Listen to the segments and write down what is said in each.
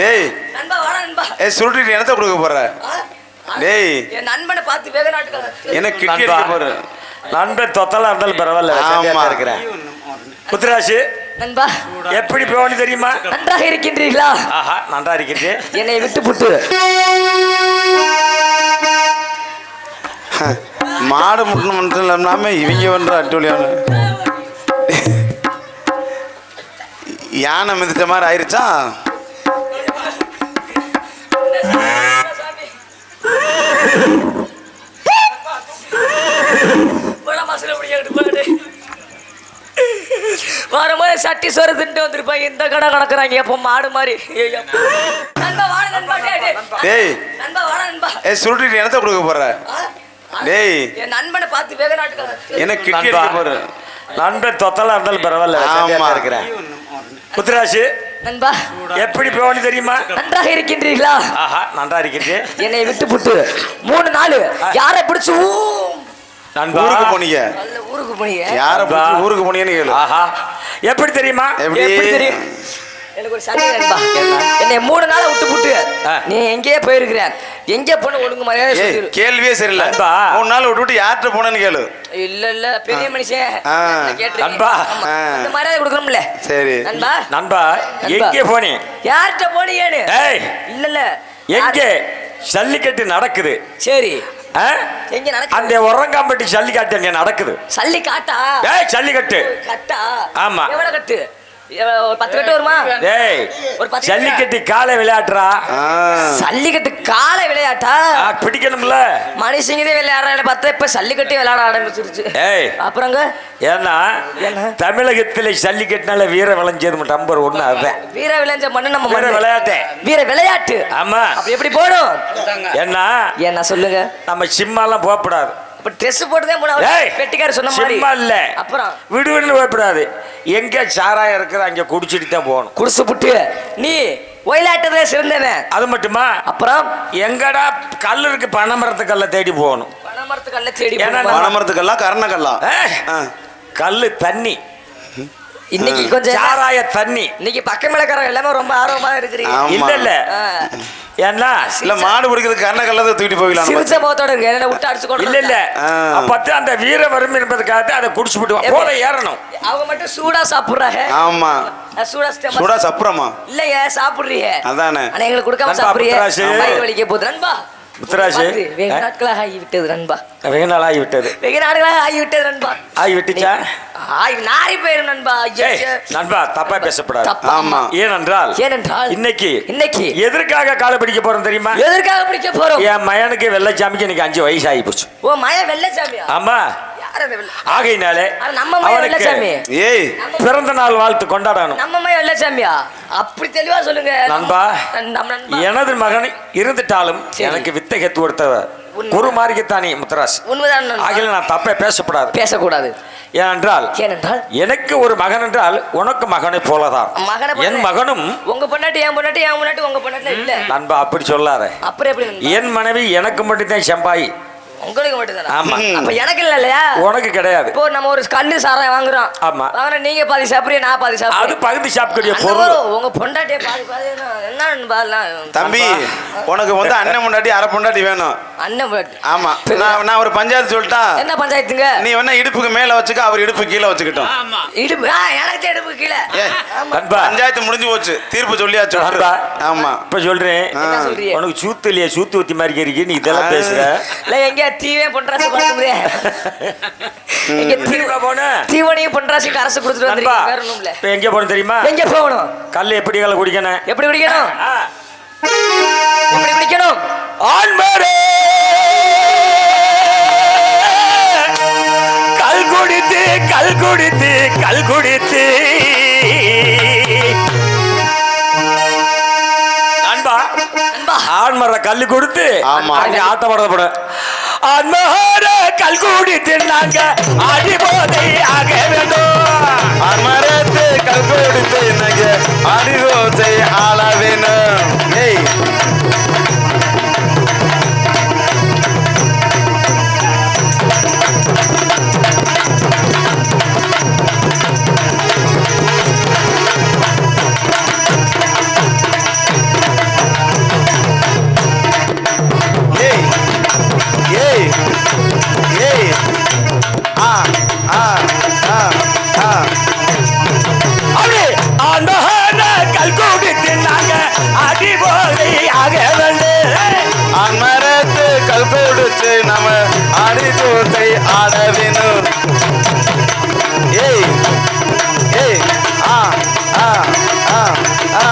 டேய். நண்பா வாடா நண்பா. ஏய் சுருட்டிட்டு என்னத்த கொடுக்க போற? டேய். என் நண்பனை பார்த்து வேக நாட்டுக்கார என்ன கிட்டி. அடிக்க போற? நண்பன் தொத்தலா இருந்தாலும் பரவாயில்ல சரியா ஆமா. இருக்கிறேன் புத்திராசு நண்பா. எப்படி போகணும் தெரியுமா? நன்றாக இருக்கின்றீர்களா? ஆஹா நன்றா இருக்கிறது என்னை விட்டு புட்டு. மாடு முட்டணும் மட்டும் இல்லாம இவங்க பண்ற அட்டூழியான யானை மிதித்த மாதிரி ஆயிருச்சா? வரும்போது சட்டி சோறு தின்ட்டு வந்திருப்பாங்க இந்த கடை கிடக்குறாங்க. எப்போ மாடு மாதிரி. டேய், ஏய் சுருட்டிட்டு என்னத்த கொடுக்க போற? டேய். என் நண்பனை பார்த்து வேக என்ன கிட்டி போற? நண்பன் தொத்தலா இருந்தாலும் பரவாயில்ல. ஆமா. இருக்கிறேன். புத்திராசு நண்பா. எப்படி போகணும் தெரியுமா? நன்றாக இருக்கின்றீர்களா? ஆஹா நன்றா இருக்கிறது என்னை விட்டு புட்டு. மூணு நாள் யாரை பிடிச்சு ஊருக்கு போனீங்க. நல்ல ஊருக்கு போனீங்க. யார ஊருக்கு போனீங்கன்னு கேளு. ஆஹா. எப்படி தெரியுமா? எப்படி? தெரியும்? எனக்கு ஒரு சந்தேகம் என்னை மூணு நாளை விட்டு புட்டு. ஆ. நீ எங்கேயே போயிருக்கிற எங்கே போன ஒழுங்கு மரியாதை கேள்வியே சரியில்லை. மூணு நாள் விட்டு விட்டு யார்கிட்ட போனேன்னு கேளு. இல்ல இல்ல. பெரிய மனுஷன். நண்பா. அந்த மரியாதை கொடுக்கணும்ல. சரி. நண்பா. நண்பா. எங்கே போனே? யார்கிட்ட போனீங்கன்னு? ஏய். இல்ல இல்ல. எங்கே? ஜல்லிக்கட்டு நடக்குது. சரி. அந்த உரங்காம்பட்டி ஜல்லிக்கட்டு அங்க நடக்குது. சல்லி காட்டா ஏய் ஜல்லிக்கட்டு. கட்டா? ஆமா. எவ்வளவு கட்டு? பத்து கட்டு வருமா? ஏய் ஒரு பத்து ஜல்லிக்கட்டு காலை விளையாட்டுறா ஆ. சல்லிக்கட்டு காலை விளையாட்டா? பிடிக்கணும்ல. மனுஷங்களே விளையாடுற பார்த்தா இப்ப சல்லிக்கட்டே விளையாட ஆரம்பிச்சிருச்சு. ஏய். அப்புறங்க ஏன்னா என்ன? தமிழகத்துல ஜல்லிக்கட்டுனால வீர விளைஞ்சது நம்பர் ஒண்ணு அதுதான் வீர விளைஞ்ச மண்ணு நம்ம வீர. விளையாட்டு. வீர விளையாட்டு. ஆமா. அப்படி எப்படி போடும் ஏன்னா என்ன சொல்லுங்க. நம்ம சிம்மாலாம் போகக்கூடாது. இப்ப ட்ரெஸ் போட்டுதான் போன ஏய் பெட்டிக்கார சொன்ன மாதிரி. சிம்மா இல்ல. அப்புறம்? விடு விடுன்னு போகக்கூடாது எங்க சாராயம் இருக்குது அங்க குடிச்சிட்டு தான் போகணும். குடிசு புட்டு. நீ ஒயிலாட்டதே சிறந்தவன் அது மட்டுமா? அப்புறம்? எங்கடா கல் இருக்கு? பனைமரத்து கல்லை தேடி போகணும். பணமரத்துக்கல்ல தேடி ஏன்னா போனோமா? பனைமரத்துக்கெல்லாம் கரணக்கல்லாம் ஏய், ஆ. கல்லு தண்ணி. இன்னைக்கு கொஞ்சம் சாராய தண்ணி. இன்னைக்கு பக்கம் மேலக்காரங்க எல்லாமே ரொம்ப ஆர்வமா இருக்கிறீங்க. இல்ல இல்ல. ஏன்னா இல்ல மாடு பிடிக்கிறதுக்கு கரணக்கல்லத்தை தூக்கிட்டு போயிடலாம் சிரிச்ச முகத்தோட இருக்கு என்ன விட்டு அடிச்சு கொண்டு இல்ல இல்ல. அப்பத்தான் அந்த வீர வரும் என்பதுக்காக அதை குடிச்சு விட்டு போல ஏறணும். அவங்க மட்டும் சூடா சாப்பிடுறாங்க. ஆமா. சூடா சூடா சப்புறமா இல்லையே சாப்பிடுறீங்க. அதானே. ஆனா எங்களுக்கு கொடுக்காம சாப்பிடுறீங்க வலிக்க போகுது. நண்பா. பார்த்து, வெகு? நாட்களாக ஆகிவிட்டது நண்பா. வெகு நாள் ஆகிவிட்டது. வெகு நாட்களாக ஆகிவிட்டது நண்பா. ஆகி விட்டுச்சா ஆய் நாரி போயிரு நண்பா. நண்பா தப்பா பேசப்படாது. ஆமா. ஏனென்றால் ஏனென்றால் இன்னைக்கு இன்னைக்கு எதற்காக காலை பிடிக்க போறோம் தெரியுமா? எதற்காக பிடிக்க போறோம்? என் மயனுக்கு வெள்ளச்சாமிக்கு இன்னைக்கு அஞ்சு வயசு ஆகி போச்சு. ஓ மய வெள்ளச்சாமியா ஆமா. ஆகையினாலே நம்ம வெள்ளச்சாமி ஏய். பிறந்த நாள் வாழ்த்து கொண்டாடணும். நம்ம மய வெள்ளச்சாமியா அப்படி தெளிவா சொல்லுங்க. நண்பா. நம்ம- நம்ம நண்பா. எனது மகன் இருந்துட்டாலும். எனக்கு வித்தை கத்து கொடுத்த உண்மை. குரு மாறிக்கத்தானே முத்தராஸ். உண்மைதான். ஆகையில் நான் தப்பே பேசப்படாது பேசக்கூடாது. ஏனென்றால் ஏனென்றால்? எனக்கு ஒரு மகன் என்றால் உனக்கு மகனை போலதான். என் மகனும் உங்க பொண்டாட்டி என் பொண்டாட்டி என் பொண்டாட்டி உங்க பொண்டாட்டி இல்ல. நண்பா அப்படி சொல்லாத. அப்புறம்? என் மனைவி எனக்கு மட்டும்தான் செம்பாய். உங்களுக்கு மட்டும் ஆமா. அப்ப எனக்கு இல்ல இல்லையா? உனக்கு கிடையாது. இப்போ நம்ம ஒரு கல்லு சாராயம் வாங்குறோம். ஆமா. வாங்குற நீங்க பாதி சாப்பிடுறீங்க நான் பாதி அது சாப்பிடுறேன் பகுதி சாப்பிடக்கூடிய அந்த பொருள். ஒரு உங்க பொண்டாட்டிய பாதி பாதி என்ன நண்பா எல்லாம்? தம்பி உனக்கு வந்து அண்ணன் பொண்டாட்டி அரை பொண்டாட்டி வேணும். அண்ணன். ஆமா. நான் நான் ஒரு பஞ்சாயத்து சொல்லிட்டா என்ன பஞ்சாயத்துங்க? நீ வேணா இடுப்புக்கு மேல வச்சுக்க அவர் இடுப்பு கீழே வச்சுக்கிட்டோம். இடுப்பு ஆ, எனக்கு இடுப்பு கீழே. ஆமா. பஞ்சாயத்து முடிஞ்சு போச்சு. தீர்ப்பு சொல்லியாச்சு. ஆமா. இப்ப சொல்றேன். உனக்கு சூத்து இல்லையா? சூத்து ஊத்தி மாதிரி இருக்கீங்க நீ இதெல்லாம். பேசுற. இல்ல எங்க தீவே பொன்ராசி பார்க்க முடியாது எங்க தீ எங்க போன? தீவனையும் பொன்ராசிக்கு அரசு கொடுத்துட்டு வந்திருக்கீங்க வேற இப்ப எங்க போன தெரியுமா? எங்க போகணும்? கல் எப்படி கல்ல குடிக்கணும்? எப்படி பிடிக்கணும் ஆ. எப்படி பிடிக்கணும் ஆண்மரே கல் குடித்து கல் குடித்து கல் குடித்து. நண்பா நண்பா. ஆண்மர கல்லு கொடுத்து ஆமா. அங்க அன்னோர போட கல் குடித்து நாங்க அடி போதை ஆக வேண்டும் அமரத்து கல்கொடுத்து அடி போதை ஆள வேணும் ஏய். ஆட வேணும் ஏய் ஏய் ஆ ஆ ஆ ஆ.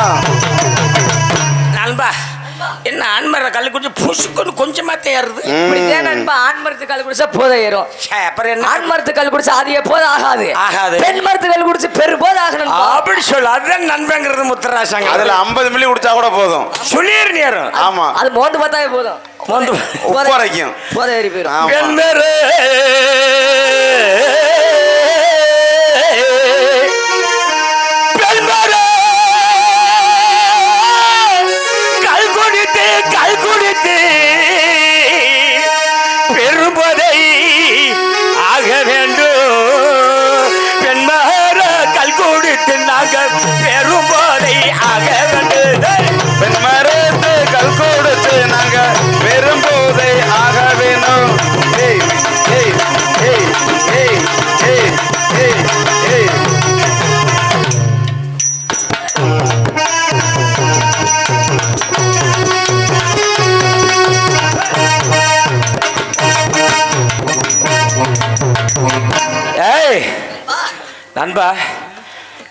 நண்பா என்ன ஆண்மர கல்லு குடிச்சு புசுக்குன்னு கொஞ்சமா தேருது நண்பா ஆண் மரத்து கல் குடிச்சா போதை ஏறும். அப்புறம் என்ன? ஆண் மரத்து கல் குடிச்சா அது எப்போதும் ஆகாது. ஆகாது. பெண் மரத்து கல் குடிச்சு பெரும்போது ஆகணும் அப்படி சொல்லு அதுதான் நண்பங்கிறது முத்தராசாங்க. அதுல ஐம்பது மில்லி குடிச்சா கூட போதும். சொல்லிடு நேரம் ஆமா. அது மோந்து பார்த்தாவே போதும். வந்து போரைக்கும் போரை ஏறி போயிடும்.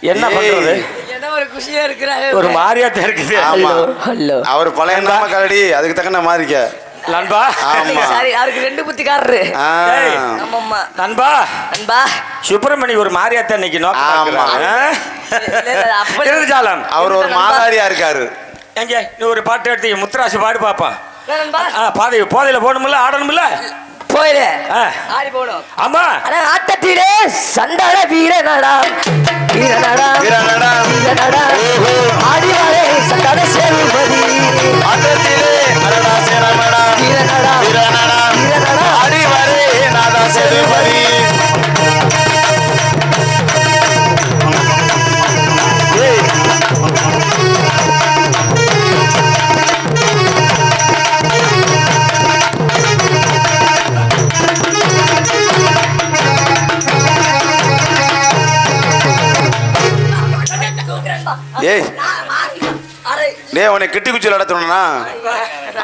என்ன. பண்றது? என்ன ஒரு குஷியா இருக்கிறாங்க. ஒரு மாதிரியாத்தான் இருக்குது. ஆமா. ஹலோ. அவர் பழைய நாம கரடி அதுக்கு தக்கன மாறிக்க. நண்பா. ஆமா. சாரி அவருக்கு ரெண்டு புத்திக்காரரு. ஆமாம்மா. நண்பா. அன்பா சுப்பிரமணி ஒரு மாதிரியாத்தான் இன்னைக்கு அப்படி- இருந்துச்சாலம் அவர் ஒரு மாதாரியா இருக்காரு. எங்க? நீ ஒரு பாட்டு எடுத்து முத்துராசு பாடு பாப்பா. நண்பா. பாதை போதையில போகணும்ல ஆடணும்ல? போயிடு ஆ. ஆடி போகணும். ஆமா ஆனா ஆட்டத்திலே சண்டாள வீரனடா. வீரனடா. வீரனடா. வீரனடா. 耶 டேய் உன்னை கிட்டி குச்சி விளையாடணும்னா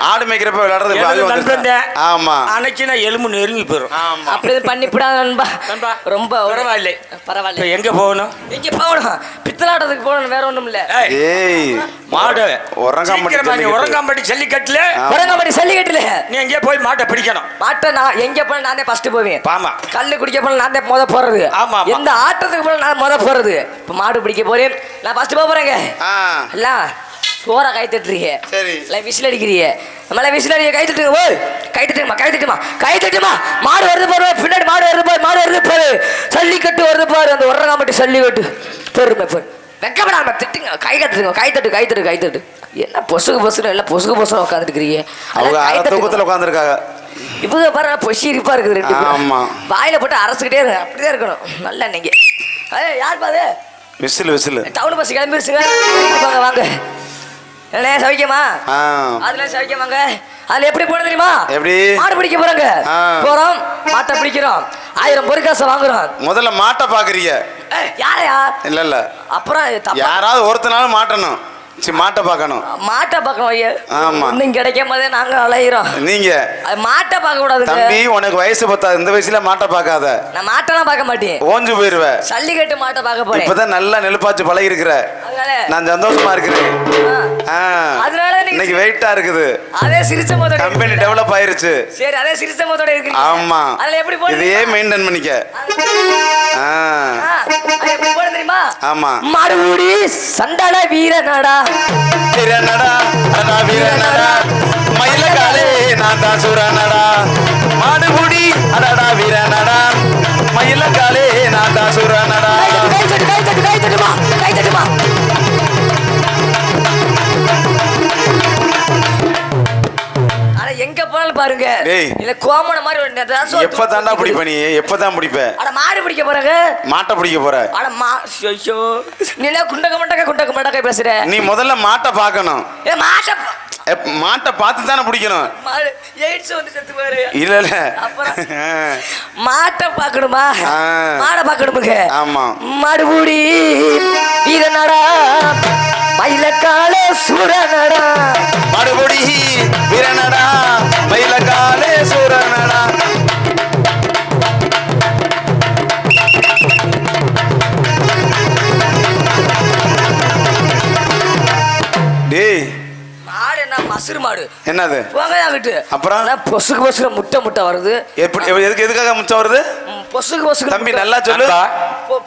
ஆடு மேய்க்கிறப்ப விளையாடுறது ஆமா. அன்னைக்கு நான் எலும்பு நெருங்கி போயிடும் ஆமா. அப்படி பண்ணிவிடாத நண்பா. நண்பா, ரொம்ப பரவாயில்லை. பரவாயில்ல. எங்க போகணும்? எங்க போகணும்? பித்தலாட்டத்துக்கு போகணும் வேற ஒண்ணும் இல்ல. ஏய், மாடு. உறங்காம்பட்டி. உறங்காம்பட்டி ஜல்லிக்கட்டுல. ஆ. உரங்கம்படி சல்லிக்கட்டுல நீ எங்கேயே போய் மாட்டை பிடிக்கணும். மாட்டை நான் எங்க போன நான் ஃபர்ஸ்ட் போவேன். ஆமா. கல்லு குடிக்க போன நான் தான் முத போறது. ஆமா. எந்த ஆட்டத்துக்கு போன நான் முத போறது. இப்ப மாடு பிடிக்க போறேன். நான் ஃபர்ஸ்ட் போக போறேங்க. ஆ. எல்லாம். சோற கை தட்டுறீங்க சரி. இல்லை விசில் அடிக்கிறீங்க. நம்மள விசில் அடிக்க கை தட்டுங்க ஓய் கை தட்டுமா கை தட்டுமா கை தட்டுமா மாடு வருது பாரு பின்னாடி மாடு வருது பாரு மாடு வருது பாரு. ஜல்லிக்கட்டு வருது பாரு அந்த உரங்காமட்டி ஜல்லிக்கட்டு. பெருமை பெரு வெக்கப்படாம திட்டுங்க கை கட்டுங்க கை தட்டு கை தட்டு கை தட்டு என்ன பொசுக்கு பொசுக்கு எல்லாம் பொசுக்கு பொசுக்கு உட்காந்துருக்கிறீங்க தூக்கத்துல உட்காந்துருக்காங்க இவங்க பாரு பொசி இருப்பா இருக்குது ரெண்டு. ஆமா. வாயில போட்டு அரசுக்கிட்டே இருக்கு அப்படிதான் இருக்கணும். நல்லா நீங்க யார் பாது? Whistle whistle. டவுன் பஸ் கிளம்பிருச்சுங்க. வாங்க வாங்க. என்ன சவிக்கமா அதுல சவிக்கமாங்க அதுல எப்படி போன தெரியுமா? எப்படி? மாடு பிடிக்க போறாங்க. போறோம். மாட்டை பிடிக்கிறோம். ஆயிரம் பொறிக்காசை வாங்குறோம். முதல்ல மாட்டை பாக்குறீங்க. யாரையா? இல்ல இல்ல. அப்புறம் யாராவது ஒருத்தனாலும் மாட்டணும். சரி மாட்டை பார்க்கணும். மாட்டை பார்க்கணும் ஐயா. ஆமா. இன்னும் கிடைக்கும் போதே நாங்க அலையிறோம். நீங்க. மாட்டை பார்க்க தம்பி உனக்கு வயசு பத்தாது இந்த வயசுல மாட்டை பார்க்காத. நான் மாட்டெல்லாம் பார்க்க மாட்டேன். ஓஞ்சு போயிருவ. சல்லிக்கட்டு மாட்டை பார்க்க போறேன். இப்பதான் நல்லா நெலுப்பாச்சு பழகி இருக்கிற நான் சந்தோஷமா இருக்கிறேன். அதனால இன்னைக்கு வெயிட்டா இருக்குது. அதே சிரிச்ச முகத்தோட கம்பெனி? டெவலப் ஆயிருச்சு. சரி அதே சிரிச்ச இருக்கு ஆமா. அதுல எப்படி இதையே மெயின்டைன் பண்ணிக்க. ஆ. எப்படி போட தெரியுமா? ஆமா. வீரனடா. திறனடா வீரனடா மயில காலே நான் தான் சுரனடா. மாடுபுடி பாருங்க. இல்ல கோமண மாதிரி எப்ப தாண்டா பிடிப்ப நீ? எப்பதான் பிடிப்ப? அட மாடு பிடிக்க போறாங்க. மாட்டை பிடிக்க போற. அட மா ஐயோ. நீ குண்டக்க மண்டக்க குண்டக்க மண்டக்க பேசுற? நீ முதல்ல மாட்டை பார்க்கணும். ஏ மாட்ட மாட்டை பார்த்து தானே பிடிக்கணும். எய்ட்ஸ் வந்து செத்து பாரு இல்ல இல்ல? மாட்டை பார்க்கணுமா. மாடை பார்க்கணுமுங்க. ஆமா. மறுபடி வீரனடா. மயிலக்கால சூரனடா. மறுபடி வீரனடா. மயிலக்கால சூரனடா. டேய் மாடு என்ன? மசுறு மாடு. என்னது? போங்க அங்கிட்டு அப்புறம்? பொசுக்கு பொசுக்கு முட்டை முட்டை வருது. எப்படி எதுக்கு எதுக்காக முட்டை வருது? பொசுக்கு பொசுக்கு தம்பி நல்லா சொல்லு.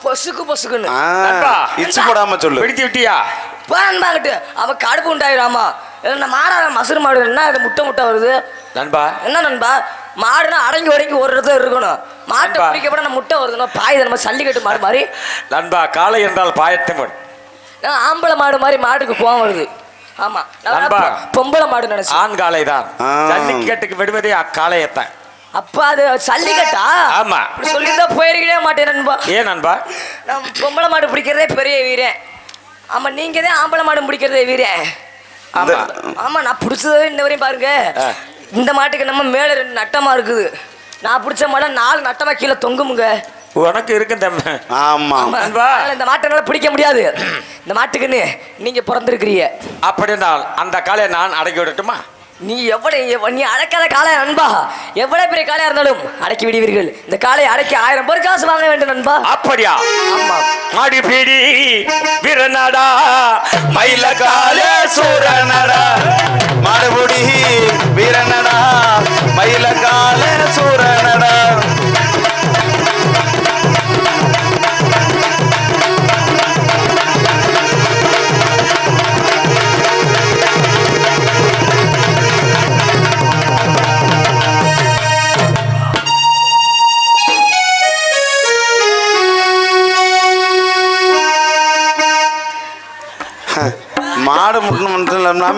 பொசுக்கு பொசுக்குன்னு. இச்சு போடாம சொல்லு. பிடித்து விட்டியா? பாங்கிட்டு அவன் கடுப்பு உண்டாயிராமா. என்ன மாடா மசுறு மாடு என்ன இது முட்டை முட்டை வருது? நண்பா. என்ன நண்பா? மாடுனா அடங்கி ஒடங்கி ஒரு இடத்துல இருக்கணும். மாட்டை. பிடிக்கப்பட நம்ம முட்டை வருதுன்னா பாய் நம்ம சல்லிக்கட்டு மாடு மாதிரி. நண்பா காளை என்றால் பாயத்தமிழ் நான் ஆம்பளை மாடு மாதிரி மாட்டுக்கு கோவம் வருது. ஆமா. பொம்பளை மாடு நினைச்சேன் ஆண் காளை தான். ஆ. ஜல்லிக்கட்டுக்கு விடுவதே அக்காளையத்தான். அப்ப அது சல்லிக்கட்டா? ஆமா. சொல்லியிருந்தா போயிருக்கவே மாட்டேன் நண்பா. ஏன் நண்பா? நான் பொம்பளை மாடு பிடிக்கிறதே பெரிய வீரன். ஆமா நீங்க தான் ஆம்பளை மாடு பிடிக்கிறதே வீரன் ஆமா ஆமா நான் பிடிச்சதே இன்ன வரையும் பாருங்க. இந்த மாட்டுக்கு நம்ம மேல ரெண்டு நட்டமா இருக்குது. நான் பிடிச்ச மாட நாலு நட்டமா கீழே தொங்குமுங்க. உனக்கு இருக்கு தம்பி. ஆமா. இந்த மாட்டை என்னால பிடிக்க முடியாது. இந்த மாட்டுக்குன்னு நீங்க பிறந்திருக்கிறீங்க. அப்படினால் அந்த காளையை நான் அடக்கி விடட்டுமா? நீ எவ்வளவு எவ்வ- நீ அடக்காத காளையா நண்பா. எவ்வளவு பெரிய காளையா இருந்தாலும் அடக்கி விடுவீர்கள். இந்த காளையை அடக்கி ஆயிரம் பேர் காசு வாங்க வேண்டும் நண்பா. அப்படியா? ஆமா. மாடி பீடி வீரநாடா மயில காலே சூரனடா மாடுபுடி வீரனடா மயில காலே சூரனடா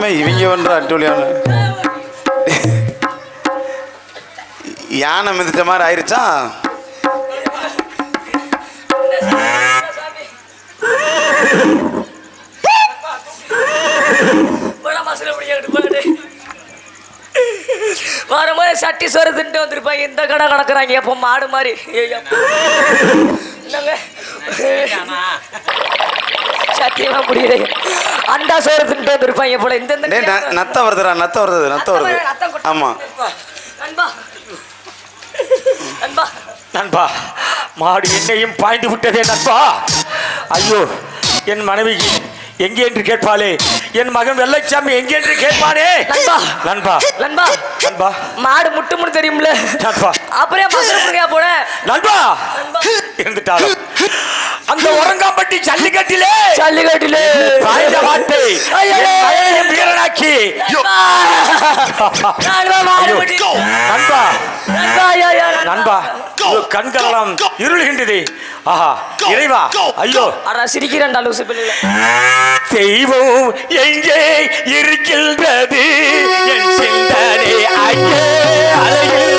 இல்லாம இவங்க பண்ற அட்டூழியான யானை மிதித்த மாதிரி போடு. வரும்போது சட்டி சோறு தின்ட்டு வந்திருப்பாங்க இந்த கடை கிடக்குறாங்க. அப்போ மாடு மாதிரி. ஏய் அப்பா. என்னங்க? சத்தியமா முடியல அந்த சோறு தின்ட்டு வந்திருப்பாங்க போல. இந்த நத்த வருதுடா நத்த வருது நத்த வருது. ஆமா. நண்பா. மாடு என்னையும் பாய்ந்து விட்டதே நண்பா. ஐயோ என் மனைவி எங்கே என்று கேட்பாளே? என் மகன் வெள்ளைச்சாமி எங்கே என்று கேட்பானே? நண்பா. நண்பா. நண்பா. நண்பா. மாடு முட்டு முட்டு தெரியும்ல. நண்பா. அப்புறம் போன நண்பா. இருந்துட்டாலும் அந்த உறங்காம்பட்டி ஜல்லிக்கட்டிலே ஜல்லிக்கட்டிலே. பாய்ந்த ஐயோ. மகனையும் வீரனாக்கி. நண்பா ஐயோ. நண்பா. ஐயோ, ஐயோ, ஐயோ, கண்களெல்லாம் இருளுகின்றது. ஆஹா. இறைவா. ஐயோ. அடா சிரிக்கிறேன்டா லூசு பிள்ளைல தெய்வம் எங்கே இருக்கின்றது? என் சிந்தனை அங்கே அலைகின்றது